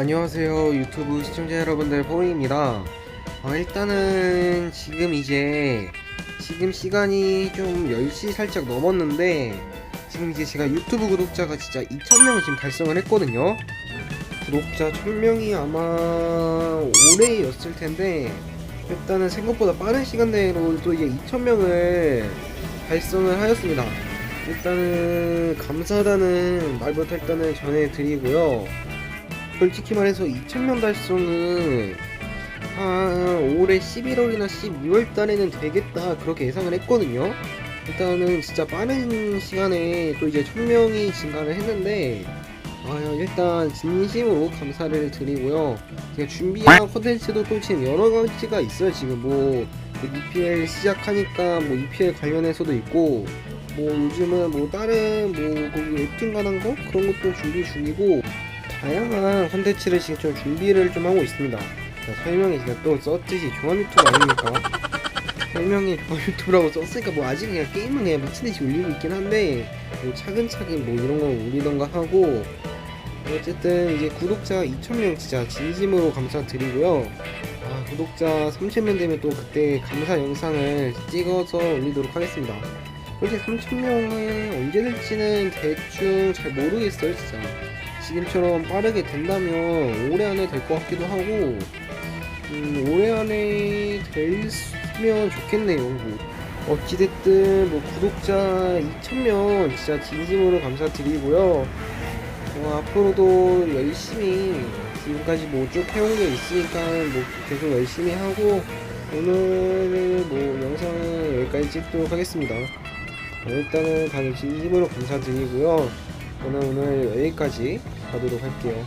안녕하세요. 유튜브 시청자 여러분들 포잉입니다. 어, 일단은 지금 이제 지금 시간이 좀 10시 살짝 넘었는데 지금 이제 제가 유튜브 구독자가 진짜 2,000명을 지금 달성을 했거든요. 구독자 1,000명이 아마 올해였을 텐데 일단은 생각보다 빠른 시간 내로 또 이제 2,000명을 달성을 하였습니다. 일단은 감사하다는 말부터 일단은 전해드리고요 솔직히 말해서 2000명 달성은 한 올해 11월이나 12월 달에는 되겠다 그렇게 예상을 했거든요. 일단은 진짜 빠른 시간에 또 이제 1000명이 증가를 했는데 아 일단 진심으로 감사를 드리고요. 제가 준비한 컨텐츠도 또 지금 여러 가지가 있어요. 지금 뭐 EPL 시작하니까 뭐 EPL 관련해서도 있고 뭐 요즘은 뭐 다른 뭐 웹툰 관한 거 그런 것도 준비 중이고 다양한 컨텐츠를 지금 좀 준비를 좀 하고 있습니다. 자, 설명이 제가 또 썼듯이 종합 유튜브 아닙니까? 설명이 종합 유튜브라고 썼으니까 뭐 아직 그냥 게임은 그냥 미친 듯이 올리고 있긴 한데 뭐 차근차근 뭐 이런 거 올리던가 하고 어쨌든 이제 구독자 2,000명 진짜 진심으로 감사드리고요. 아, 구독자 3,000명 되면 또 그때 감사 영상을 찍어서 올리도록 하겠습니다. 솔직히 3,000명은 언제 될지는 대충 잘 모르겠어요, 진짜. 지금처럼 빠르게 된다면 올해 안에 될 것 같기도 하고 음, 올해 안에 됐으면 좋겠네요. 뭐. 어찌됐든 뭐 구독자 2,000명 진짜 진심으로 감사드리고요. 어, 앞으로도 열심히 지금까지 뭐 쭉 해온 게 있으니까 뭐 계속 열심히 하고 오늘 뭐 영상은 여기까지 찍도록 하겠습니다. 어, 일단은 다들 진심으로 감사드리고요. 저는 오늘 여기까지 가도록 할게요.